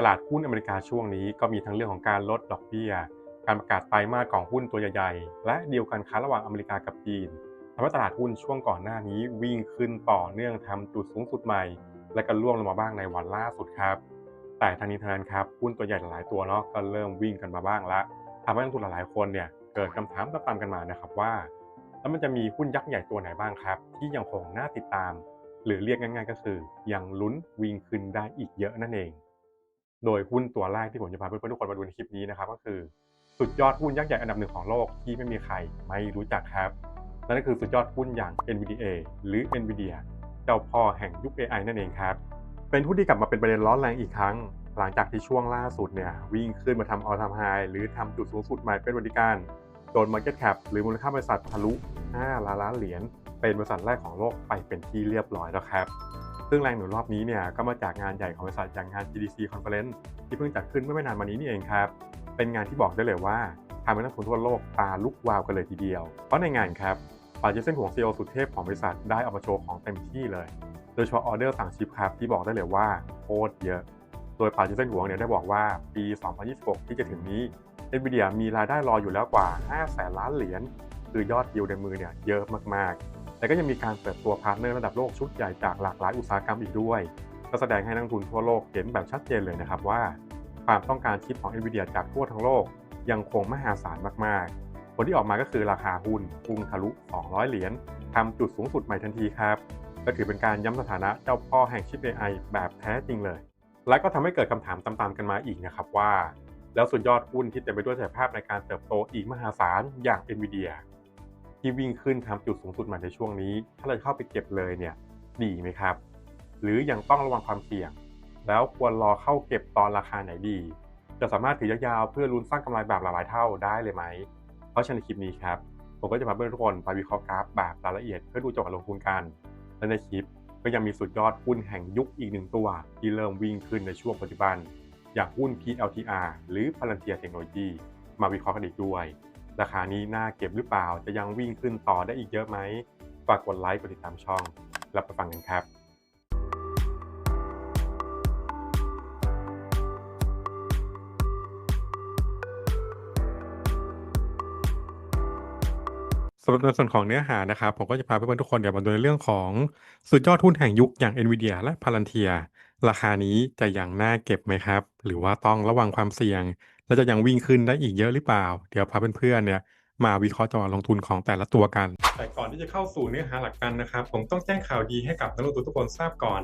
ตลาดหุ้นอเมริกาช่วงนี้ก็มีทั้งเรื่องของการลดดอกเบี้ย การประกาศไตรมาสของหุ้นตัวใหญ่ๆ และเดีลการค้าระหว่างอเมริกากับจีนทำให้ตลาดหุ้นช่วงก่อนหน้านี้วิ่งขึ้นต่อเนื่องทำจุดสูงสุดใหม่ และก็ร่วงลงมาบ้างในวันล่าสุดครับ แต่ทางนี้ทางนั้นครับหุ้นตัวใหญ่หลายตัวเนาะก็เริ่มวิ่งกันมาบ้างละทำให้นักทุนหลายๆคนเนี่ยเกิดคำถามตามๆกันมานะครับว่า แล้วมันจะมีหุ้นยักษ์ใหญ่ตัวไหนบ้างครับ ที่ยังคงน่าติดตาม หรือเรียกง่าย ๆ ก็คือยังลุ้นวิ่งขึ้นได้อีกเยอะนั่นเอง โดยหุ้นตัวแรกที่ผมจะพาเพื่อนๆทุกคนมาดูในคลิปนี้นะครับก็คือสุดยอดหุ้นยักษ์ใหญ่อันดับหนึ่งของโลกที่ไม่มีใครไม่รู้จักครับนั่นก็คือสุดยอดหุ้นอย่าง NVDA หรือ NVIDIA เจ้าพ่อแห่งยุค AI นั่นเองครับ เป็นหุ้นที่กลับมาเป็นประเด็นร้อนแรงอีกครั้ง หลังจากที่ช่วงล่าสุดเนี่ยวิ่งขึ้นมาทำ all time high หรือทำจุดสูงสุดใหม่เป็นวันที่การโดน market cap หรือมูลค่าบริษัททะลุ 5 ล้านล้านเหรียญเป็นบริษัทแรกของโลกไปเป็นที่เรียบร้อยแล้วครับ ซึ่งแรงหนุนรอบนี้เนี่ยก็มาจากงานใหญ่ของบริษัทอย่างงาน GDC Conference ที่เพิ่งจัดขึ้นเมื่อไม่นานมานี้นี่เองครับ เป็นงานที่บอกได้เลยว่าทำให้นักลงทุนทั่วโลกตาลุกวาวกันเลยทีเดียว เพราะในงานครับปาเจเซนห่วงซีอสุดเทพของบริษัทได้เอามาโชว์ของเต็มที่เลย โดยเฉพาะออเดอร์สั่งชิปครับที่บอกได้เลยว่าโคตรเยอะ โดยปาเจเซนห่วงเนี่ยได้บอกว่าปี 2026 ที่จะถึงนี้ NVIDIA มีรายได้รออยู่แล้วกว่า 5 แสนล้านเหรียญคือยอดดีลในมือเนี่ยเยอะมากๆ แต่ก็ยังมีการเปิดตัวพาร์ทเนอร์ระดับโลกชุดใหญ่จากหลากหลายอุตสาหกรรมอีกด้วย ก็แสดงให้นักทุนทั่วโลกเห็นแบบชัดเจนเลยนะครับว่า ความต้องการชิปของ NVIDIA จากทั่วทั้งโลกยังคงมหาศาลมากๆ ผลที่ออกมาก็คือราคาหุ้นพุ่งทะลุ 200 เหรียญทำจุดสูงสุดใหม่ทันทีครับก็ถือเป็นการย้ำสถานะเจ้าพ่อแห่งชิป AI แบบแท้จริงเลย และก็ทำให้เกิดคำถามตามๆกันมาอีกนะครับว่า แล้วสุดยอดหุ้นที่เต็มไปด้วยศักยภาพในการเติบโตอีกมหาศาลอย่าง NVIDIA ที่วิ่งขึ้นทำจุดสูงสุดใหม่ในช่วงนี้ ถ้าเราเข้าไปเก็บเลยเนี่ยดีไหมครับ หรือยังต้องระวังความเสี่ยง แล้วควรรอเข้าเก็บตอนราคาไหนดี จะสามารถถือยาวๆเพื่อลุ้นสร้างกำไรแบบหลายๆเท่าได้เลยไหม เพราะฉะนั้นในคลิปนี้ครับผมก็จะมาเพื่อนทุกคนไปวิเคราะห์กราฟแบบรายละเอียดเพื่อดูจังหวะลงทุนกันและในคลิปก็ยังมีสุดยอดหุ้นแห่งยุคอีกหนึ่งตัว ที่เริ่มวิ่งขึ้นในช่วงปัจจุบัน อย่างหุ้น PLTR หรือ Palantir Technology มาวิเคราะห์กันอีกด้วย ราคานี้น่าเก็บหรือเปล่า จะยังวิ่งขึ้นต่อได้อีกเยอะไหม ฝากกดไลค์กดติดตามช่องแล้วไปฟังกันครับสำหรับในส่วนของเนื้อหานะครับผมก็จะพาเพื่อนๆทุกคนเดี๋ยวมาดูในเรื่องของสุดยอดหุ้นแห่งยุคอย่าง NVIDIA และ Palantir ราคานี้จะยังน่าเก็บไหมครับ หรือว่าต้องระวังความเสี่ยง และจะยังวิ่งขึ้นได้อีกเยอะหรือเปล่า เดี๋ยวพาเพื่อนๆเนี่ยมาวิเคราะห์จังหวะลงทุนของแต่ละตัวกัน แต่ก่อนที่จะเข้าสู่เนื้อหาหลักกันนะครับ ผมต้องแจ้งข่าวดีให้กับนักลงทุนทุกคนทราบก่อน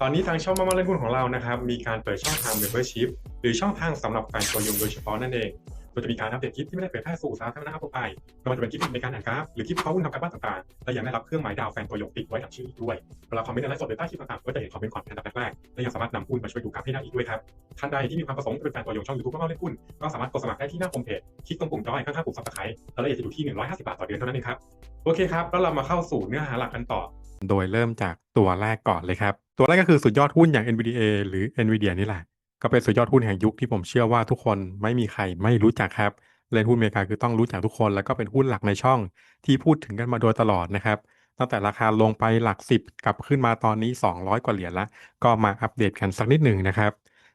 ตอนนี้ทางช่องมามาเล่นหุ้นของเรานะครับ มีการเปิดช่องทาง Membership หรือช่องทางสำหรับการตัวยงโดยเฉพาะนั่นเอง โดยจะมีการอัปเดตคลิปที่ไม่ได้เผยแพร่สู่สาธารณะทั่วไปไม่ว่าจะเป็นคลิปในการอ่านกราฟ หรือคลิปเข้อมูลทำการบ้านต่างๆ และยังได้รับเครื่องหมายดาวแฟนตัวยงติดไว้กับชื่ออีกด้วย เวลาคอมเมนต์อะไรสดหรือใต้คลิปต่างๆ ก็จะเห็นคอมเมนต์ก่อนเป็นอันดับแรกๆและยังสามารถนำหุ้นมาช่วยดูกราฟให้ได้อีกด้วยครับ ท่านใดที่มีความประสงค์จะเป็นแฟนตัวยงช่องยูทูบมาเล่นหุ้น ก็สามารถกดสมัครได้ที่หน้าโฮมเพจ คลิกตรงปุ่มจอยข้างๆปุ่มซับสไครต์รายละเอียดจะอยู่ที่ 150 บาทต่อเดือนเท่านั้นเองครับ โอเคครับ แล้วเรามาเข้าสู่เนื้อหาหลักกันต่อ โดยเริ่มจากตัวแรกก่อนเลยครับ ตัวแรกก็คือสุดยอดหุ้นอย่าง NVDA หรือ NVIDIA นี่แหละ ก็เป็นสุดยอดหุ้นแห่งยุคที่ผมเชื่อว่าทุกคนไม่มีใครไม่รู้จักครับเล่นหุ้นอเมริกาคือต้องรู้จักทุกคน แล้วก็เป็นหุ้นหลักในช่องที่พูดถึงกันมาโดยตลอดนะครับตั้งแต่ราคาลงไปหลัก 10 กลับขึ้นมาตอนนี้ 200 กว่าเหรียญละก็มาอัปเดตกันสักนิดหนึ่งนะครับ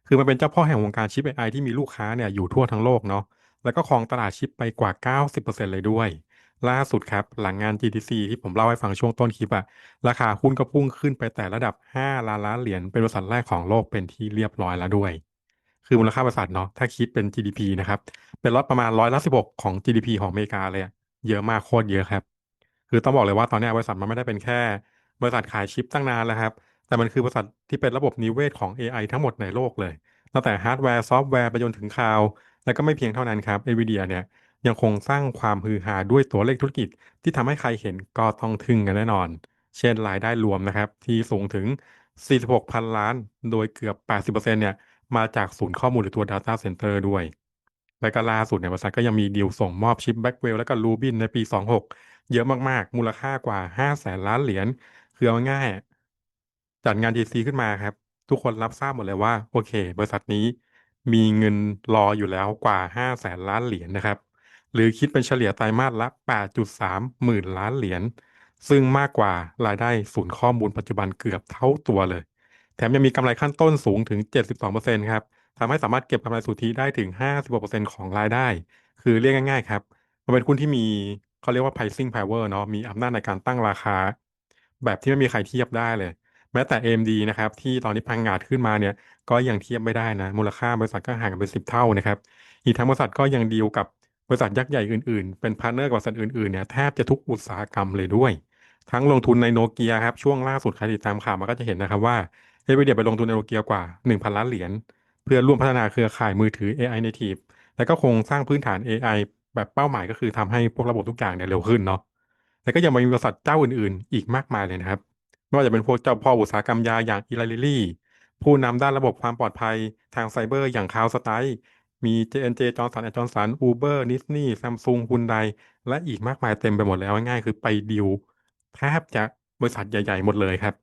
คือมันเป็นเจ้าพ่อแห่งวงการชิป AI ที่มีลูกค้าเนี่ยอยู่ทั่วทั้งโลกเนาะแล้วก็ครองตลาดชิปไปกว่า 90%เลยด้วย ล่าสุดครับ หลังงาน GTC ที่ผมเล่าให้ฟังช่วงต้นคลิปอะราคาหุ้นก็พุ่งขึ้นไปแต่ระดับ 5 ล้านล้านเหรียญเป็นบริษัทแรกของโลกเป็นที่เรียบร้อยแล้วด้วย คือมูลค่าบริษัทเนาะถ้าคิดเป็น GDP นะครับ เป็นร้อยประมาณร้อยละ16ของ GDP ของอเมริกาเลยเยอะมากโคตรเยอะครับ คือต้องบอกเลยว่าตอนนี้บริษัทมันไม่ได้เป็นแค่ บริษัทขายชิปตั้งนานแล้วครับ แต่มันคือบริษัทที่เป็นระบบนิเวศของ AI ทั้งหมดในโลกเลยตั้งแต่ฮาร์ดแวร์ซอฟต์แวร์ไปจนถึงคลาวด์และก็ไม่เพียงเท่านั้นครับ NVIDIA เนี่ย ยังคงสร้างความฮือฮาด้วยตัวเลขธุรกิจ ที่ทำให้ใครเห็นก็ต้องทึ่งกันแน่นอน เช่นรายได้รวมนะครับ ที่สูงถึง 46 พันล้าน โดยเกือบ 80%เนี่ยมาจากศูนย์ข้อมูลหรือตัว Data Center ด้วย และก็ล่าสุดเนี่ยบริษัทก็ยังมีดีลส่งมอบชิป Blackwell และก็ Rubin ในปี 26 เยอะมากๆ มูลค่ากว่า 5 แสนล้านเหรียญคือเอาง่ายจัดงาน GC ขึ้นมาครับ ทุกคนรับทราบหมดเลยว่า โอเค บริษัทนี้มีเงินรออยู่แล้วกว่า 5 แสนล้านเหรียญนะครับ หรือคิดเป็นเฉลี่ยไตรมาสละ 8.3 หมื่นล้านเหรียญ ซึ่งมากกว่ารายได้ศูนย์ข้อมูลปัจจุบันเกือบเท่าตัวเลย แถมยังมีกำไรขั้นต้นสูงถึง 72%ครับทำให้สามารถเก็บกำไรสุทธิได้ถึง50%ของรายได้ คือเรียกง่ายๆครับ มันเป็นหุ้นที่มีเขาเรียกว่า pricing power เนาะ มีอำนาจในการตั้งราคา แบบที่ไม่มีใครเทียบได้เลย แม้แต่ AMD นะครับ ที่ตอนนี้พังงาดขึ้นมาเนี่ย ก็ยังเทียบไม่ได้นะ มูลค่าบริษัทก็ห่างกันเป็น10เท่านะครับ อีกทั้งบริษัทก็ยังดีลกับ บริษัทยักษ์ใหญ่อื่นๆ เป็นพาร์ทเนอร์กับบริษัทอื่นๆเนี่ยแทบจะทุกอุตสาหกรรมเลยด้วย ทั้งลงทุนในโนเกียครับช่วงล่าสุดใครติดตามข่าวมันก็จะเห็นนะครับว่า NVIDIA ไปลงทุนในโนเกียกว่า 1,000 ล้านเหรียญเพื่อร่วมพัฒนาเครือข่ายมือถือ AI native แล้วก็คงสร้างพื้นฐาน AI แบบเป้าหมายก็คือทำให้พวกระบบทุกอย่างเนี่ยเร็วขึ้นเนาะแล้วก็ยังมีบริษัทเจ้าอื่นๆ อีกมากมายเลยนะครับไม่ว่าจะเป็นพวกเจ้าพ่ออุตสาหกรรมยาอย่างอีไลลิลี่ผู้นำด้านระบบความปลอดภัยทางไซเบอร์อย่างคาวสไต มี J&J จอร์สันแอนด์จอร์สันอูเบอร์นิสนีย์ซัมซุงฮุนไดและอีกมากมายเต็มไปหมดแล้วง่ายๆคือไปดิวแทบจะบริษัทใหญ่ ๆ หมดเลยครับ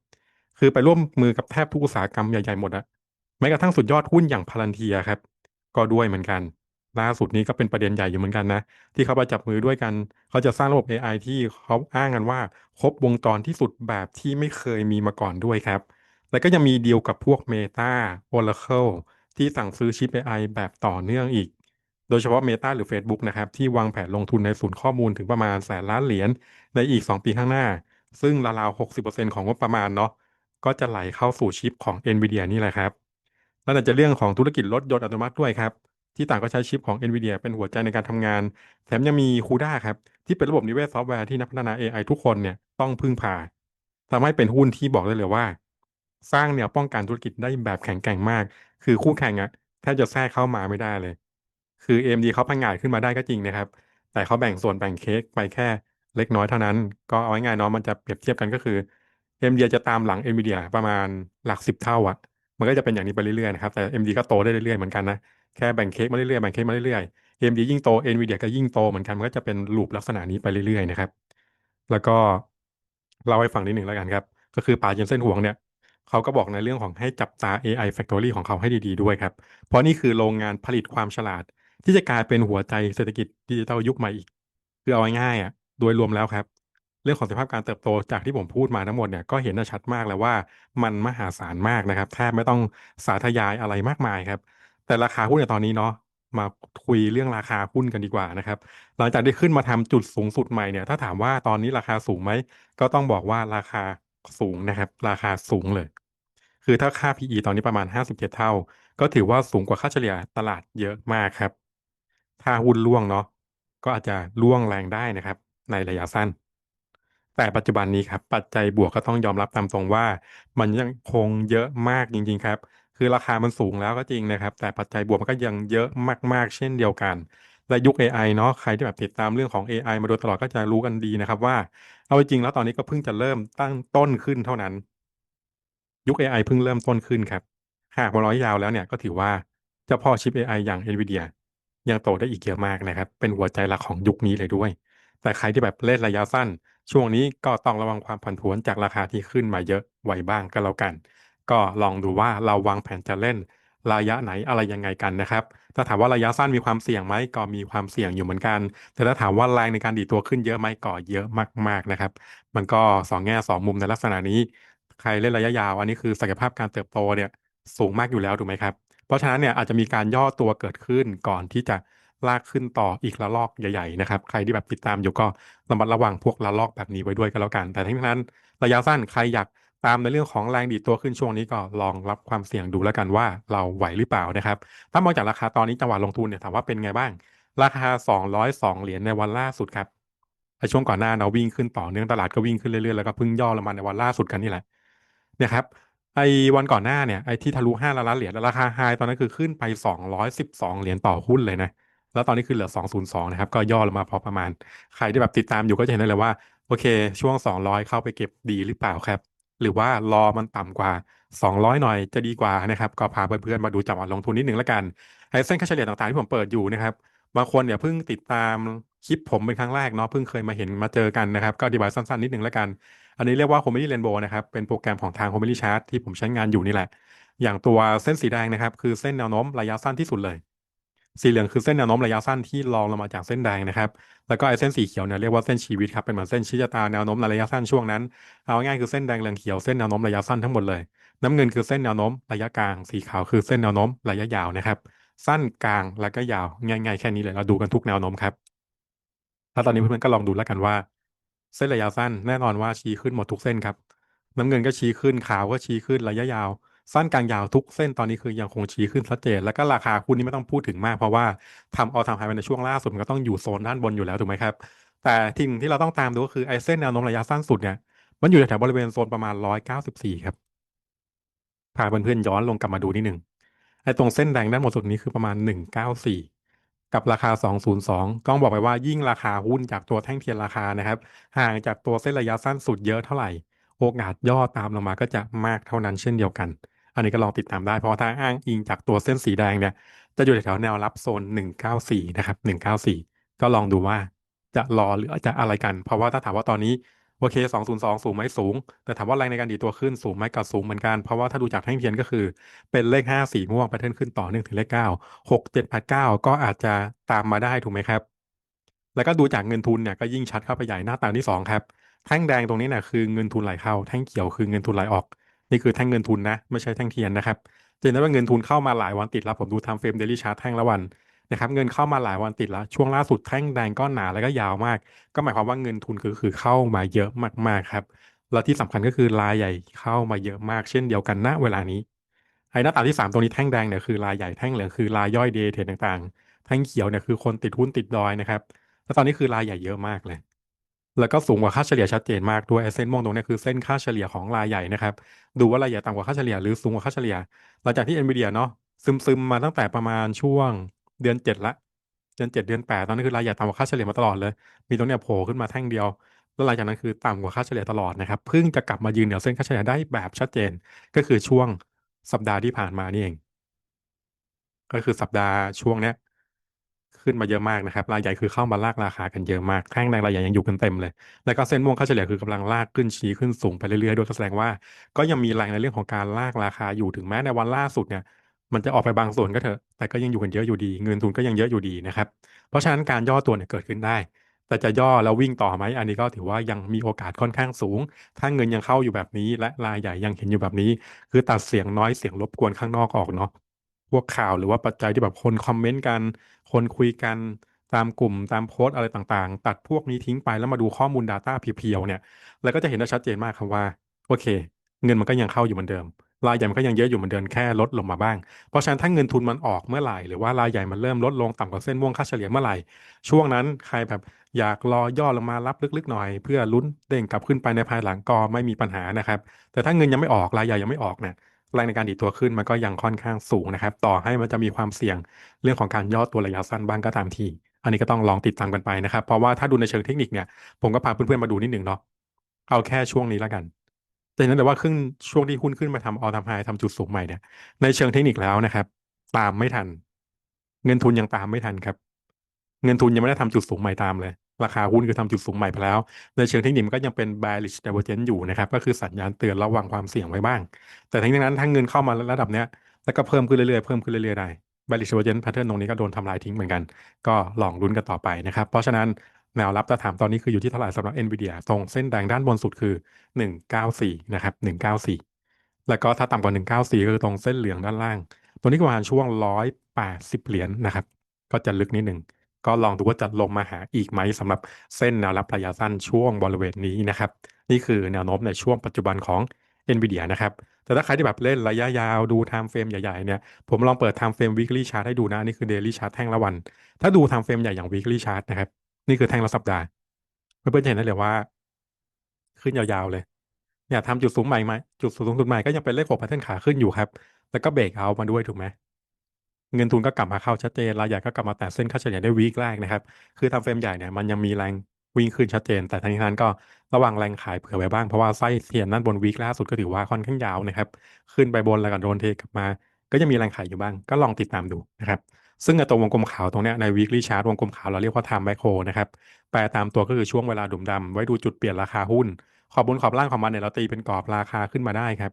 คือไปร่วมมือกับแทบทุกอุตสาหกรรมใหญ่ๆหมดอะแม้กระทั่งสุดยอดหุ้นอย่างพาลันเทียครับ ก็ด้วยเหมือนกัน ล่าสุดนี้ก็เป็นประเด็นใหญ่อยู่เหมือนกันนะ ที่เขาไปจับมือด้วยกัน เขาจะสร้างระบบ AI ที่เขาอ้างกันว่า ครบวงจรที่สุดแบบที่ไม่เคยมีมาก่อนด้วยครับ แล้วก็ยังมีดีลกับพวก Meta Oracle ที่สั่งซื้อชิป AI แบบต่อเนื่องอีก โดยเฉพาะ Meta หรือ Facebook นะครับ ที่วางแผนลงทุนในศูนย์ข้อมูลถึงประมาณแสนล้านเหรียญในอีก 2 ปีข้างหน้า ซึ่งราวๆ60%ของงบประมาณเนาะก็จะไหลเข้าสู่ชิปของ NVIDIA นี่แหละครับแล้วอาจจะเรื่องของธุรกิจรถยนต์อัตโนมัติด้วยครับ ที่ต่างก็ใช้ชิปของ NVIDIA เป็นหัวใจในการทำงาน แถมยังมี CUDA ครับที่เป็นระบบนิเวศซอฟต์แวร์ที่นักพัฒนา AI ทุกคนเนี่ยต้องพึ่งพาทำให้เป็นหุ้นที่บอกได้เลยว่า สร้างแนวป้องกันธุรกิจได้แบบแข็งแกร่งมาก คือคู่แข่งอะแทบจะแทรกเข้ามาไม่ได้เลย คือ AMD เขาพังงาดขึ้นมาได้ก็จริงนะครับ แต่เขาแบ่งส่วนแบ่งเค้กไปแค่เล็กน้อยเท่านั้น ก็เอาง่ายๆเนาะมันจะเปรียบเทียบกันก็คือ AMD จะตามหลัง NVIDIA ประมาณหลักสิบเท่าอะมันก็จะเป็นอย่างนี้ไปเรื่อยๆนะครับแต่ AMD ก็โตได้เรื่อยๆเหมือนกันนะแค่แบ่งเค้กมาเรื่อยๆแบ่งเค้กมาเรื่อยๆ AMD ยิ่งโต NVIDIA ก็ยิ่งโตเหมือนกันมันก็จะเป็นลูปลักษณะนี้ไปเรื่อยๆนะครับแล้วก็เล่าให้ฟังนิดหนึ่งแล้วกันครับ ก็คือป่าเจนเซนห่วงเนี่ย เขาก็บอกในเรื่องของให้จับตา AI Factory ของเขาให้ดีๆด้วยครับ เพราะนี่คือโรงงานผลิตความฉลาด ที่จะกลายเป็นหัวใจเศรษฐกิจดิจิทัลยุคใหม่อีก คือเอาง่ายๆอะโดยรวมแล้วครับ เรื่องของสภาพการเติบโตจากที่ผมพูดมาทั้งหมดเนี่ยก็เห็นได้ชัดมากแล้วว่ามันมหาศาลมากนะครับแทบไม่ต้องสาธยายอะไรมากมายครับ แต่ราคาหุ้นในตอนนี้เนาะมาคุยเรื่องราคาหุ้นกันดีกว่านะครับ หลังจากที่ขึ้นมาทำจุดสูงสุดใหม่เนี่ย ถ้าถามว่าตอนนี้ราคาสูงไหม ก็ต้องบอกว่าราคาสูงนะครับ ราคาสูงเลย คือถ้าค่า PE ตอนนี้ประมาณ 57 เท่า ก็ถือว่าสูงกว่าค่าเฉลี่ยตลาดเยอะมากครับ ถ้าหุ้นร่วงเนาะก็อาจจะร่วงแรงได้นะครับ ในระยะสั้น แต่ปัจจุบันนี้ครับ ปัจจัยบวกก็ต้องยอมรับตามตรงว่า มันยังคงเยอะมากจริง ๆ ครับ คือราคามันสูงแล้วก็จริงนะครับ แต่ปัจจัยบวกมันก็ยังเยอะมาก ๆ เช่นเดียวกันและยุค AI เนาะใครที่แบบติดตามเรื่องของ AI มาโดยตลอดก็จะรู้กันดีนะครับว่า เอาจริงแล้วตอนนี้ก็เพิ่งจะเริ่มตั้งต้นขึ้นเท่านั้น ยุค AI เพิ่งเริ่มต้นขึ้นครับ หากมองระยะยาวแล้วเนี่ยก็ถือว่าเจ้าพ่อชิป AI อย่าง NVIDIA ยังโตได้อีกเยอะมากนะครับ เป็นหัวใจหลักของยุคนี้เลยด้วย แต่ใครที่แบบเล่นระยะสั้น ช่วงนี้ก็ต้องระวังความผันผวนจากราคาที่ขึ้นมาเยอะไว้บ้างก็แล้วกัน ก็ลองดูว่าเราวางแผนจะเล่นระยะไหนอะไรยังไงกันนะครับ ถ้าถามว่าระยะสั้นมีความเสี่ยงไหมก็มีความเสี่ยงอยู่เหมือนกัน แต่ถ้าถามว่าแรงในการดีดตัวขึ้นเยอะไหมก็เยอะมากๆนะครับ มันก็สองแง่สองมุมในลักษณะนี้ ใครเล่นระยะยาว อันนี้คือศักยภาพการเติบโตเนี่ยสูงมากอยู่แล้วถูกไหมครับ เพราะฉะนั้นเนี่ยอาจจะมีการย่อตัวเกิดขึ้นก่อนที่จะลากขึ้นต่ออีกระลอกใหญ่ๆนะครับใครที่แบบติดตามอยู่ก็ระมัดระวังพวกระลอกแบบนี้ไว้ด้วยก็แล้วกัน แต่ทั้งนั้นระยะสั้นใครอยากตามในเรื่องของแรงดีตัวขึ้นช่วงนี้ก็ลองรับความเสี่ยงดูแล้วกันว่าเราไหวหรือเปล่านะครับ ถ้ามองจากราคาตอนนี้จังหวะลงทุนเนี่ยถามว่าเป็นไงบ้าง ราคา 202 เหรียญในวันล่าสุดครับในช่วงก่อนหน้าเราวิ่งขึ้นต่อเนื่องตลาดก็วิ่งขึ้นเรื่อยๆแล้วก็พิ่งย่อลงมาในวันล่าสุดกันนี่แหละ เนี่ยครับไอ้วันก่อนหน้าเนี่ยไอ้ที่ทะลุ5ล้านเหรียญราคาไฮตอนนั้นคือขึ้นไป212เหรียญต่อหุ้นเลยนะแล้วตอนนี้คือเหลือ 202 นะครับ ก็ย่อลงมาพอประมาณ ใครที่แบบติดตามอยู่ก็จะเห็นได้เลยว่า โอเค ช่วง 200 เข้าไปเก็บดีหรือเปล่าครับ หรือว่ารอมันต่ำกว่า 200 หน่อยจะดีกว่านะครับ ก็พาเพื่อนๆมาดูจังหวะลงทุนนิดหนึ่งแล้วกันไอ้เส้นค่าเฉลี่ยต่างๆที่ผมเปิดอยู่นะครับ บางคนเนี่ยเพิ่งติดตามคลิปผมเป็นครั้งแรกเนาะ เพิ่งเคยมาเห็นมาเจอกันนะครับ ก็อธิบายสั้นๆนิดหนึ่งแล้วกัน อันนี้เรียกว่า Comedy Rainbow นะครับ เป็นโปรแกรมของทาง Comedy Chart ที่ผมใช้งานอยู่นี่แหละ อย่างตัวเส้นสีแดงนะครับ คือเส้นแนวโน้มระยะสั้นที่สุดเลย สีเหลืองคือเส้นแนวโน้มระยะสั้นที่รองลงมาจากเส้นแดงนะครับ แล้วก็ไอ้เส้นสีเขียวเนี่ยเรียกว่าเส้นชีวิตครับ เป็นเหมือนเส้นชี้ชะตาแนวโน้มในระยะสั้นช่วงนั้น เอาง่ายคือเส้นแดงเหลืองเขียวเส้นแนวโน้มระยะสั้นทั้งหมดเลย น้ำเงินคือเส้นแนวโน้มระยะกลาง สีขาวคือเส้นแนวโน้มระยะยาวนะครับ สั้นกลางแล้วก็ยาวง่ายๆแค่นี้เลยเราดูกันทุกแนวโน้มครับแล้วตอนนี้เพื่อนๆก็ลองดูแล้วกันว่า เส้นระยะสั้นแน่นอนว่าชี้ขึ้นหมดทุกเส้นครับ น้ำเงินก็ชี้ขึ้นขาวก็ชี้ขึ้นระยะยาว สั้นกลางยาวทุกเส้นตอนนี้คือยังคงชี้ขึ้นชัดเจนแล้วก็ราคาหุ้นนี้ไม่ต้องพูดถึงมากเพราะว่าทำเอาทำไฮไปในช่วงล่าสุดก็ต้องอยู่โซนด้านบนอยู่แล้วถูกไหมครับ แต่ทิ้งที่เราต้องตามดูก็คือไอ้เส้นแนวโน้มระยะสั้นสุดเนี่ยมันอยู่แถวบริเวณโซนประมาณ 194 ครับ พาเพื่อนๆย้อนลงกลับมาดูนิดหนึ่งไอ้ตรงเส้นแดงด้านบนสุดนี้คือประมาณ 194 กับราคา 202 ต้องบอกไปว่ายิ่งราคาหุ้นจากตัวแท่งเทียนราคานะครับ ห่างจากตัวเส้นระยะสั้นสุดเยอะเท่าไหร่ โอกาสย่อตามลงมาก็จะมากเท่านั้นเช่นเดียวกัน อันนี้ก็ลองติดตามได้ เพราะถ้าอ้างอิงจากตัวเส้นสีแดงเนี่ย จะอยู่แถวแนวรับโซน 194 นะครับ 194 ก็ลองดูว่าจะรอหรือจะอะไรกัน เพราะว่าถ้าถามว่าตอนนี้ โอเค202สูงไหมสูง แต่ถามว่าแรงในการดีตัวขึ้นสูงไหมก็สูงเหมือนกัน เพราะว่าถ้าดูจากแท่งเทียนก็คือ เป็นเลข5สีม่วงแพทเทิร์นขึ้นต่อเนื่องถึงเลข9 6 7 8 9ก็อาจจะตามมาได้ถูกไหมครับ แล้วก็ดูจากเงินทุนเนี่ยก็ยิ่งชัดเข้าไปใหญ่หน้าตาที่2ครับ แท่งแดงตรงนี้เนี่ยคือเงินทุนไหลเข้า แท่งเขียวคือเงินทุนไหลออก นี่คือแท่งเงินทุนนะ ไม่ใช่แท่งเทียนนะครับจะเห็นได้ว่าเงินทุนเข้ามาหลายวันติดแล้วผมดูทำเฟรมเดลี่ชาร์ตแท่งละวัน นะครับเงินเข้ามาหลายวันติดแล้ว ช่วงล่าสุดแท่งแดงก็หนาแล้วก็ยาวมาก ก็หมายความว่าเงินทุนคือคือเข้ามาเยอะมากๆครับแล้วที่สำคัญก็คือรายใหญ่เข้ามาเยอะมากเช่นเดียวกันณเวลานี้ไอ้หน้าตาที่ 3 ตรงนี้แท่งแดงเนี่ยคือรายใหญ่แท่งเหลืองคือรายย่อยเดย์เทรดต่างๆ แท่งเขียวเนี่ยคือคนติดหุ้นติดดอยนะครับแล้วตอนนี้คือรายใหญ่เยอะมากเลย แล้วก็สูงกว่าค่าเฉลี่ยชัดเจนมากด้วยเส้นม่วงตรงนี้คือเส้นค่าเฉลี่ยของรายใหญ่นะครับดูว่ารายใหญ่ต่ำกว่าค่าเฉลี่ยหรือสูงกว่าค่าเฉลี่ยหลังจากที่ NVIDIA เนาะซึมซึมมาตั้งแต่ประมาณช่วง เดือนเจ็ดละเดือนเจ็ดเดือนแปดตอนนั้นคือรายใหญ่ต่ำกว่าค่าเฉลี่ยมาตลอดเลย มีตรงเนี้ยโผล่ขึ้นมาแท่งเดียว แล้วหลังจากนั้นคือต่ำกว่าค่าเฉลี่ยตลอดนะครับเพิ่งจะกลับมายืนเหนือเส้นค่าเฉลี่ยได้แบบชัดเจน ก็คือช่วงสัปดาห์ที่ผ่านมานี่เอง ก็คือสัปดาห์ช่วงเนี้ยขึ้นมาเยอะมากนะครับ รายใหญ่คือเข้ามาลากราคากันเยอะมากแท่งแดงรายใหญ่ยังอยู่กันเต็มเลย แล้วก็เส้นม่วงค่าเฉลี่ยคือกำลังลากขึ้นชี้ขึ้นสูงไปเรื่อยๆโดยแสดงว่า ก็ยังมีแรงในเรื่องของการลากราคาอยู่ถึงแม้ในวันล่าสุดเนี่ย มันจะออกไปบางส่วนก็เถอะ แต่ก็ยังอยู่กันเยอะอยู่ดี เงินทุนก็ยังเยอะอยู่ดีนะครับ เพราะฉะนั้นการย่อตัวเนี่ยเกิดขึ้นได้ แต่จะย่อแล้ววิ่งต่อไหม อันนี้ก็ถือว่ายังมีโอกาสค่อนข้างสูง ถ้าเงินยังเข้าอยู่แบบนี้ และรายใหญ่ยังเห็นอยู่แบบนี้ คือตัดเสียงน้อยเสียงรบกวนข้างนอกออกเนาะ พวกข่าวหรือว่าปัจจัยที่แบบคนคอมเมนต์กัน คนคุยกันตามกลุ่มตามโพสต์อะไรต่างๆ ตัดพวกนี้ทิ้งไปแล้วมาดูข้อมูล Data เพียวๆเนี่ย แล้วก็จะเห็นได้ชัดเจนมากครับว่า โอเค เงินมันก็ยังเข้าอยู่เหมือนเดิม รายใหญ่มันก็ยังเยอะอยู่เหมือนเดิมแค่ลดลงมาบ้าง เพราะฉะนั้นถ้าเงินทุนมันออกเมื่อไหร่หรือว่ารายใหญ่มันเริ่มลดลงต่ำกว่าเส้นม่วงค่าเฉลี่ยเมื่อไหร่ ช่วงนั้นใครแบบอยากรอย่อลงมารับลึกๆหน่อย เพื่อลุ้นเด้งกลับขึ้นไปในภายหลังก็ไม่มีปัญหานะครับ แต่ถ้าเงินยังไม่ออกรายใหญ่ยังไม่ออกเนี่ยแรงในการดีดตัวขึ้นมันก็ยังค่อนข้างสูงนะครับ ต่อให้มันจะมีความเสี่ยงเรื่องของการย่อตัวระยะสั้นบ้างก็ตามที อันนี้ก็ต้องลองติดตามกันไปนะครับ เพราะว่าถ้าดูในเชิงเทคนิคเนี่ย ผมก็พาเพื่อนๆมาดูนิดหนึ่งเนาะ เอาแค่ช่วงนี้แล้วกัน แต่นั้นแต่ว่าขึ้นช่วงที่หุ้นขึ้นมาทำออทำไฮทำจุดสูงใหม่เนี่ยในเชิงเทคนิคแล้วนะครับ ตามไม่ทัน เงินทุนยังตามไม่ทันครับ เงินทุนยังไม่ได้ทำจุดสูงใหม่ตามเลยราคาหุ้นคือทำจุดสูงใหม่ไปแล้ว ในเชิงเทคนิคมันก็ยังเป็น bearish divergence อยู่นะครับ ก็คือสัญญาณเตือนระวังความเสี่ยงไว้บ้าง แต่ทั้งนี้นั้นถ้าเงินเข้ามาระดับเนี้ย แล้วก็เพิ่มขึ้นเรื่อยๆ เพิ่มขึ้นเรื่อยๆ ได้ bearish divergence pattern ตรงนี้ก็โดนทำลายทิ้งเหมือนกัน ก็ลองลุ้นกันต่อไปนะครับ เพราะฉะนั้น แนวรับถ้าถามตอนนี้คืออยู่ที่เท่าไหร่สำหรับ NVIDIA ตรงเส้นแดงด้านบนสุดคือ 194 นะครับ 194 แล้วก็ถ้าต่ำกว่า 194 ก็คือตรงเส้นเหลืองด้านล่าง ตัวนี้ก็ประมาณช่วง 180 เหรียญนะครับ ก็จะลึกนิดหนึ่ง ก็ลองดูว่าจะลงมาหาอีกไหมสำหรับเส้นแนวรับระยะสั้นช่วงบริเวณนี้นะครับ นี่คือแนวโน้มในช่วงปัจจุบันของ NVIDIA นะครับแต่ถ้าใครที่แบบเล่นระยะยาวดู time frame ใหญ่ๆเนี่ยผมลองเปิด time frame weekly chart ให้ดูนะ นี่คือ daily chart แท่งละวัน ถ้าดู time frame ใหญ่อย่าง weekly chart นะครับ นี่คือแท่งละสัปดาห์เพื่อนๆเห็นได้เลยว่า ขึ้นยาวๆเลยเนี่ยทำจุดสูงใหม่ไหมจุดสูงสุดใหม่ก็ยังเป็นเลขหกแพทเทิร์นขาขึ้นอยู่ครับ แล้วก็เบรกเอามาด้วยถูกไหมเงินทุนก็กลับมาเข้าชัดเจนรายใหญ่ก็กลับมาแตะเส้นค่าเฉลี่ยได้วีคแรกนะครับ คือทำเฟรมใหญ่เนี่ยมันยังมีแรงวิ่งขึ้นชัดเจน แต่ทั้งนี้ทั้งนั้นก็ระวังแรงขายเผื่อไว้บ้าง เพราะว่าไส้เทียนนั่นบนวีคล่าสุดก็ถือว่าค่อนข้างยาวนะครับ ขึ้นไปบนแล้วก็โดนเทกลับมา ก็ยังมีแรงขายอยู่บ้าง ก็ลองติดตามดูนะครับ ซึ่งตัววงกลมขาวตรงนี้ใน weekly chart วงกลมขาวเราเรียกว่า time macro นะครับ แปลตามตัวก็คือช่วงเวลาดุมดำไว้ดูจุดเปลี่ยนราคาหุ้น ขอบบนขอบล่างของมันเนี่ยเราตีเป็นกรอบราคาขึ้นมาได้ครับ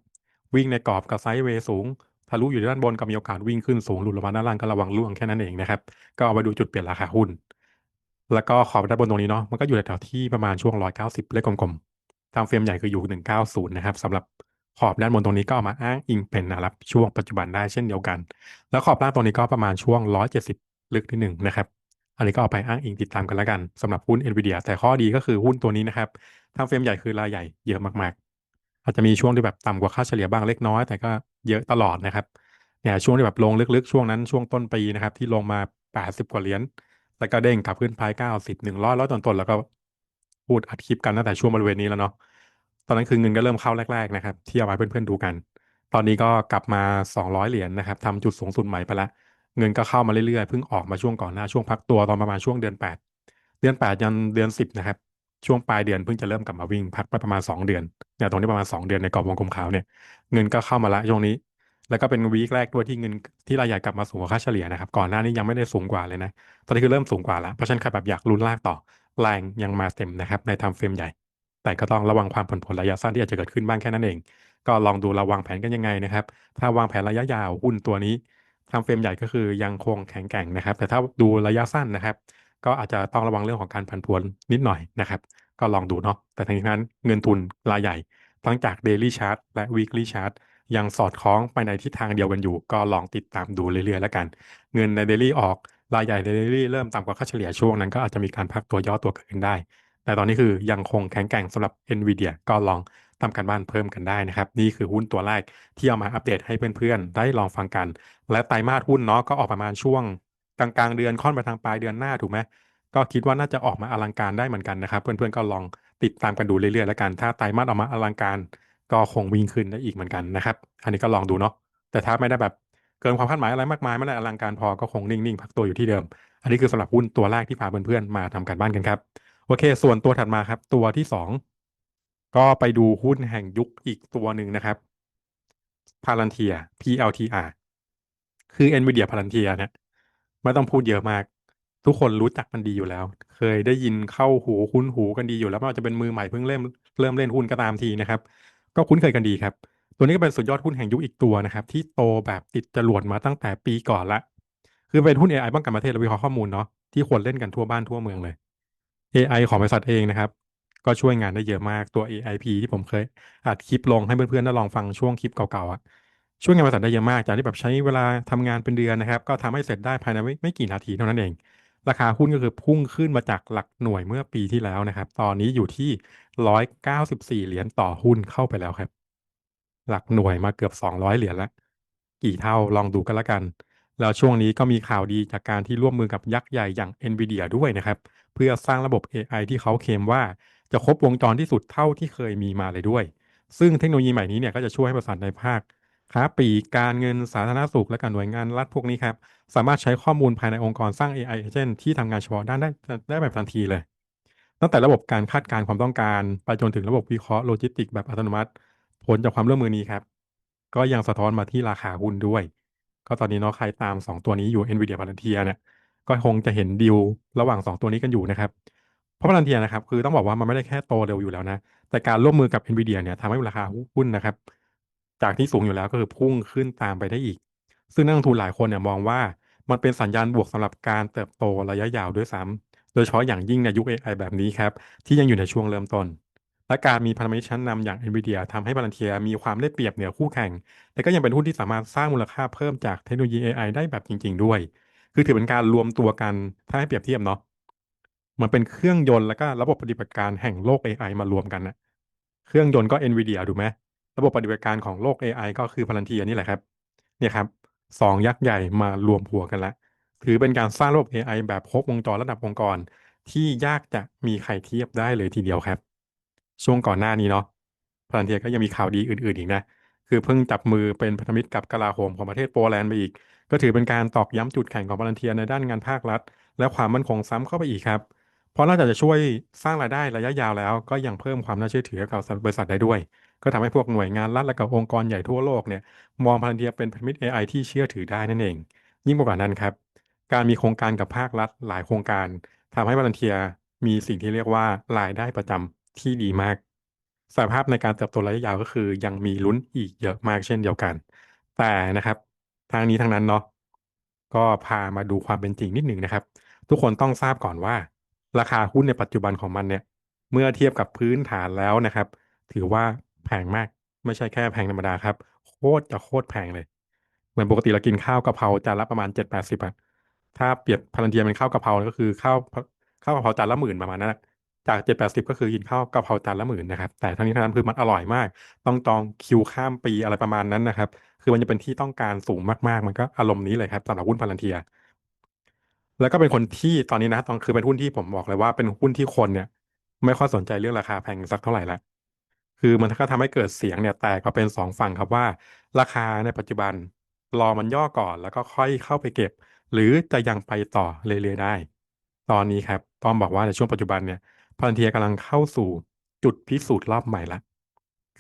วิ่งในกรอบกับไซด์เวย์สูง ทะลุอยู่ด้านบนก็มีโอกาสวิ่งขึ้นสูงหลุดลงมาด้านล่างก็ระวังล่วงแค่นั้นเองนะครับ ก็เอาไปดูจุดเปลี่ยนราคาหุ้น แล้วก็ขอบด้านบนตรงนี้เนาะ มันก็อยู่แถวๆที่ประมาณช่วง 190 เลขกลมๆ ตามเฟรมใหญ่คืออยู่ 190 นะครับสำหรับ ขอบด้านบนตรงนี้ก็ามาอ้างอิงเป็นแนวรับช่วงปัจจุบันได้เช่นเดียวกัน แล้วขอบล่างตรงนี้ก็ประมาณช่วง 170 ลึกนิดหนึ่งนะครับอันนี้ก็เอาไปอ้างอิงติดตามกันแล้วกันสำหรับหุ้น NVIDIA แต่ข้อดีก็คือหุ้นตัวนี้นะครับทำเฟรมใหญ่คือรายใหญ่เยอะมากๆ อาจจะมีช่วงที่แบบต่ำกว่าค่าเฉลี่ยบ้างเล็กน้อย แต่ก็เยอะตลอดนะครับเนี่ยช่วงที่แบบลงลึกๆ ช่วงนั้นช่วงต้นปีนะครับที่ลงมา 80 กว่าเหรียญแล้วก็เด้งกลับขึ้นไป90 100ร้อยต้นๆแล้วก็พูดอัดคลิปกันตั้งแต่ช่วงบริเวณนี้แล้วเนาะ ตอนนั้นคือเงินก็เริ่มเข้าแรก ๆ นะครับ ที่เอาไว้เพื่อนๆดูกัน ตอนนี้ก็กลับมา 200 เหรียญนะครับทำจุดสูงสุดใหม่ไปล้วเงินก็เข้ามาเรื่อยๆ เพิ่งออกมาช่วงก่อนหน้าช่วงพักตัวตอนประมาณช่วงเดือน 8 เดือน 8 ยันเดือน 10 นะครับ ช่วงปลายเดือนเพิ่งจะเริ่มกลับมาวิ่งพักไปประมาณ 2 เดือนเนี่ยตรงนี้ประมาณ 2 เดือนในกรอบวงกลมขาวเนี่ยเงินก็เข้ามาละช่วงนี้ แล้วก็เป็นวีคแรกด้วยที่เงินที่รายใหญ่กลับมาสูงกว่าค่าเฉลี่ยนะครับก่อนหน้านี้ยังไม่ได้สูงกว่าเลยนะตอนนี้คือเริ่มสูงกว่าแล้วเพราะฉะนั้นใครแบบอยากลุ้นลากต่อแรงยังมาเต็มนะครับในทำเฟรมใหญ่ แต่ก็ต้องระวังความผันผวนระยะสั้นที่อาจจะเกิดขึ้นบ้างแค่นั้นเอง ก็ลองดูราวางแผนกันยังไงนะครับ ถ้าวางแผนระยะยาวหุ้นตัวนี้ทำเฟรมใหญ่ก็คือยังคงแข็งแกร่งนะครับ แต่ถ้าดูระยะสั้นนะครับ ก็อาจจะต้องระวังเรื่องของการผันผวนนิดหน่อยนะครับ ก็ลองดูเนาะ แต่ทั้งนี้ทั้งนั้นเงินทุนรายใหญ่ ทั้งจาก Daily Chart และ Weekly Chart ยังสอดคล้องไปในทิศทางเดียวกันอยู่ ก็ลองติดตามดูเรื่อยๆแล้วกัน เงินใน Daily ออกรายใหญ่ใน Daily เริ่มต่ำกว่าค่าเฉลี่ยช่วงนั้นก็อาจจะมีการพักตัวย่อตัวเกิดขึ้นได้ แต่ตอนนี้คือยังคงแข็งแกร่งสำหรับ NVIDIA ก็ลองทำการบ้านเพิ่มกันได้นะครับ นี่คือหุ้นตัวแรกที่เอามาอัปเดตให้เพื่อนๆ ได้ลองฟังกัน และไตรมาสหุ้นเนาะก็ออกประมาณช่วงกลางๆเดือนค่อนไปทางปลายเดือนหน้าถูกไหมก็คิดว่าน่าจะออกมาอลังการได้เหมือนกันนะครับ เพื่อนๆก็ลองติดตามกันดูเรื่อยๆแล้วกัน ถ้าไตรมาสออกมาอลังการ ก็คงวิ่งขึ้นได้อีกเหมือนกันนะครับ อันนี้ก็ลองดูเนาะแต่ถ้าไม่ได้แบบเกินความคาดหมายอะไรมากมายไม่ได้อลังการพอก็คงนิ่งๆพักตัวอยู่ที่เดิม อันนี้คือสำหรับหุ้นตัวแรกที่พาเพื่อนๆมาทำการบ้านกันครับ โอเค ส่วนตัวถัดมาครับ ตัวที่สองก็ไปดูหุ้นแห่งยุคอีกตัวหนึ่งนะครับ Palantir PLTR คือ NVIDIA Palantir เนี่ยไม่ต้องพูดเยอะมาก ทุกคนรู้จักมันดีอยู่แล้ว เคยได้ยินเข้าหูคุ้นหูกันดีอยู่แล้วไม่ว่าจะเป็นมือใหม่เพิ่งเริ่มเริ่มเล่นหุ้นก็ตามทีนะครับ ก็คุ้นเคยกันดีครับ ตัวนี้ก็เป็นสุดยอดหุ้นแห่งยุคอีกตัวนะครับ ที่โตแบบติดจรวดมาตั้งแต่ปีก่อนละ คือเป็นหุ้น AI ป้องกันประเทศและวิเคราะห์ข้อมูลเนาะที่ควรเล่นกันทั่วบ้านทั่วเมืองเลย AI ของบริษัทเองนะครับ ก็ช่วยงานได้เยอะมากตัว AIP ที่ผมเคยอัดคลิปลงให้เพื่อนๆได้ลองฟังช่วงคลิปเก่าๆอะช่วยงานบริษัทได้เยอะมากจากที่แบบใช้เวลาทำงานเป็นเดือนนะครับ ก็ทำให้เสร็จได้ภายในไม่ไม่กี่นาทีเท่านั้นเอง ราคาหุ้นก็คือพุ่งขึ้นมาจากหลักหน่วยเมื่อปีที่แล้วนะครับ ตอนนี้อยู่ที่194เหรียญต่อหุ้นเข้าไปแล้วครับ หลักหน่วยมาเกือบ200เหรียญแล้วกี่เท่าลองดูกันละกัน แล้วช่วงนี้ก็มีข่าวดีจากการที่ร่วมมือกับยักษ์ใหญ่อย่าง NVIDIA ด้วยนะครับ เพื่อสร้างระบบ AI ที่เขาเคลมว่าจะครบวงจรที่สุดเท่าที่เคยมีมาเลยด้วย ซึ่งเทคโนโลยีใหม่นี้เนี่ยก็จะช่วยให้บริษัทในภาคค้าปลีกการเงินสาธารณสุขและการหน่วยงานรัฐพวกนี้ครับ สามารถใช้ข้อมูลภายในองค์กรสร้าง AI agent ที่ทำงานเฉพาะด้านได้ได้แบบทันทีเลย ตั้งแต่ระบบการคาดการณ์ความต้องการไปจนถึงระบบวิเคราะห์โลจิสติกแบบอัตโนมัติ ผลจากความร่วมมือนี้ครับ ก็ยังสะท้อนมาที่ราคาหุ้นด้วย ก็ตอนนี้เนาะใครตาม 2 ตัวนี้อยู่ NVIDIA Palantir เนี่ย ก็คงจะเห็นดีลระหว่าง 2 ตัวนี้กันอยู่นะครับ เพราะ Palantir นะครับ คือต้องบอกว่ามันไม่ได้แค่โตเร็วอยู่แล้วนะ แต่การร่วมมือกับ NVIDIA เนี่ยทำให้ราคาหุ้นนะครับ จากที่สูงอยู่แล้วก็คือพุ่งขึ้นตามไปได้อีก ซึ่งนักลงทุนหลายคนเนี่ยมองว่ามันเป็นสัญญาณบวกสำหรับการเติบโตระยะยาวด้วยซ้ำโดยเฉพาะอย่างยิ่งในยุค AI แบบนี้ครับที่ยังอยู่ในช่วงเริ่มต้นและการมีพันธมิตรชั้นนำอย่าง NVIDIA ทำให้ Palantir มีความได้เปรียบเหนือคู่แข่ง แต่ก็ยังเป็นหุ้นที่สามารถสร้างมูลค่าเพิ่มจากเทคโนโลยี AI ได้แบบจริง ๆ ด้วย คือถือเป็นการรวมตัวกันถ้าให้เปรียบเทียบเนาะมันเป็นเครื่องยนต์แล้วก็ระบบปฏิบัติการแห่งโลก AI มารวมกันนะเครื่องยนต์ก็ NVIDIA ถูกไหมระบบปฏิบัติการของโลก AI ก็คือ Palantir นี่แหละครับ เนี่ยครับสองยักษ์ใหญ่มารวมหัวกันแล้วถือเป็นการสร้างระบบ AI แบบครบวงจรระดับองค์กร ที่ยากจะมีใครเทียบได้เลยทีเดียวครับ ช่วงก่อนหน้านี้เนาะ Palantir ก็ยังมีข่าวดีอื่นๆอีกนะ คือเพิ่งจับมือเป็นพันธมิตรกับกลาโหมของประเทศโปแลนด์ไปอีก ก็ถือเป็นการตอกย้ำจุดแข็งของ Palantir ในด้านงานภาครัฐ และความมั่นคงซ้ำเข้าไปอีกครับ เพราะนอกจากจะช่วยสร้างรายได้ระยะยาวแล้ว ก็ยังเพิ่มความน่าเชื่อถือกับบริษัทได้ด้วย ก็ทำให้พวกหน่วยงานรัฐและกับองค์กรใหญ่ทั่วโลกเนี่ยมอง Palantir เป็นพันธมิตร AI ที่เชื่อถือได้นั่นเอง ยิ่งกว่านั้นครับ การมีโครงการกับภาครัฐ หลายโครงการทำให้ Palantir มีสิ่งที่เรียกว่ารายได้ประจำที่ดีมากสภาพในการเติบโตระยะยาวก็คือ ยังมีลุ้นอีกเยอะมากเช่นเดียวกัน แต่นะครับ ทางนี้ทางนั้นเนาะก็พามาดูความเป็นจริงนิดหนึ่งนะครับ ทุกคนต้องทราบก่อนว่า ราคาหุ้นในปัจจุบันของมันเนี่ย เมื่อเทียบกับพื้นฐานแล้วนะครับ ถือว่าแพงมากไม่ใช่แค่แพงธรรมดาครับ โคตรจะโคตรแพงเลย เหมือนปกติเรากินข้าวกะเพราจานละประมาณเจ็ดแปดสิบอะถ้าเปรียบพันเทียเป็นข้าวกะเพราก็คือข้าวข้าวกะเพราจานละหมื่นประมาณนั้นอะ จากเจ็ดแปดสิบก็คือกินข้าวกะเพราจานละหมื่นนะครับ แต่ทั้งนี้ทั้งนั้นคือมันอร่อยมาก ต้องจองคิวข้ามปีอะไรประมาณนั้นนะครับ คือมันจะเป็นที่ต้องการสูงมากๆ มันก็อารมณ์นี้เลยครับสำหรับหุ้นพารันเทีย แล้วก็เป็นคนที่ตอนนี้นะตอนคือเป็นหุ้นที่ผมบอกเลยว่าเป็นหุ้นที่คนเนี่ย ไม่ค่อยสนใจเรื่องราคาแพงสักเท่าไหร่ละคือมันก็ทำให้เกิดเสียงเนี่ยแตกออกเป็นสองฝั่งครับว่า ราคาในปัจจุบันรอมันย่อก่อนแล้วก็ค่อยเข้าไปเก็บ หรือจะยังไปต่อเรื่อยๆได้ ตอนนี้ครับต้องบอกว่าในช่วงปัจจุบันเนี่ย พลันเทียกำลังเข้าสู่จุดพิสูจน์รอบใหม่ละ